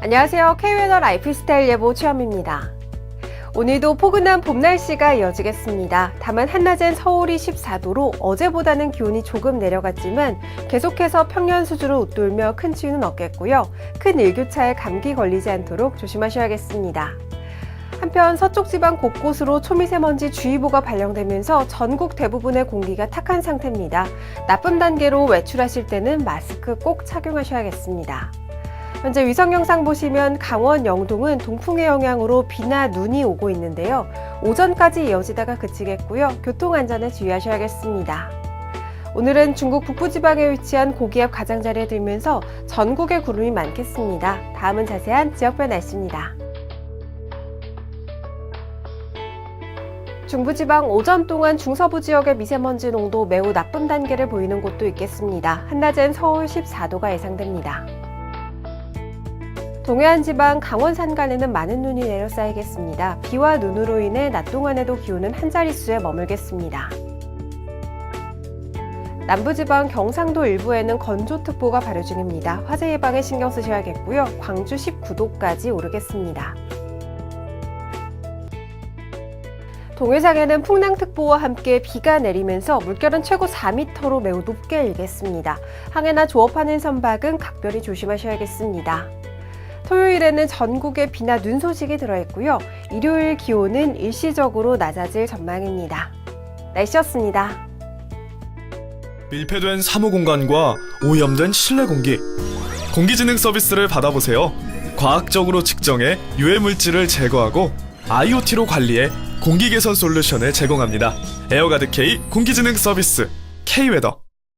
안녕하세요. K웨더 라이프스타일 예보 최현입니다. 오늘도 포근한 봄 날씨가 이어지겠습니다. 다만 한낮엔 서울이 14도로 어제보다는 기온이 조금 내려갔지만 계속해서 평년 수준을 웃돌며 큰 추위는 없겠고요. 큰 일교차에 감기 걸리지 않도록 조심하셔야겠습니다. 한편 서쪽 지방 곳곳으로 초미세먼지 주의보가 발령되면서 전국 대부분의 공기가 탁한 상태입니다. 나쁨 단계로 외출하실 때는 마스크 꼭 착용하셔야겠습니다. 현재 위성 영상 보시면 강원 영동은 동풍의 영향으로 비나 눈이 오고 있는데요. 오전까지 이어지다가 그치겠고요. 교통 안전에 주의하셔야겠습니다. 오늘은 중국 북부지방에 위치한 고기압 가장자리에 들면서 전국에 구름이 많겠습니다. 다음은 자세한 지역별 날씨입니다. 중부지방 오전 동안 중서부 지역의 미세먼지 농도 매우 나쁨 단계를 보이는 곳도 있겠습니다. 한낮엔 서울 14도가 예상됩니다. 동해안 지방 강원 산간에는 많은 눈이 내려 쌓이겠습니다. 비와 눈으로 인해 낮 동안에도 기온은 한 자릿수에 머물겠습니다. 남부지방 경상도 일부에는 건조특보가 발효 중입니다. 화재 예방에 신경 쓰셔야겠고요. 광주 19도까지 오르겠습니다. 동해상에는 풍랑특보와 함께 비가 내리면서 물결은 최고 4m로 매우 높게 일겠습니다. 항해나 조업하는 선박은 각별히 조심하셔야겠습니다. 토요일에는 전국에 비나 눈 소식이 들어있고요. 일요일 기온은 일시적으로 낮아질 전망입니다. 날씨였습니다. 밀폐된 사무 공간과 오염된 실내 공기, 공기진흥 서비스를 받아보세요. 과학적으로 측정해 유해 물질을 제거하고 IoT로 관리해 공기 개선 솔루션을 제공합니다. 에어가드 K 공기진흥 서비스 K웨더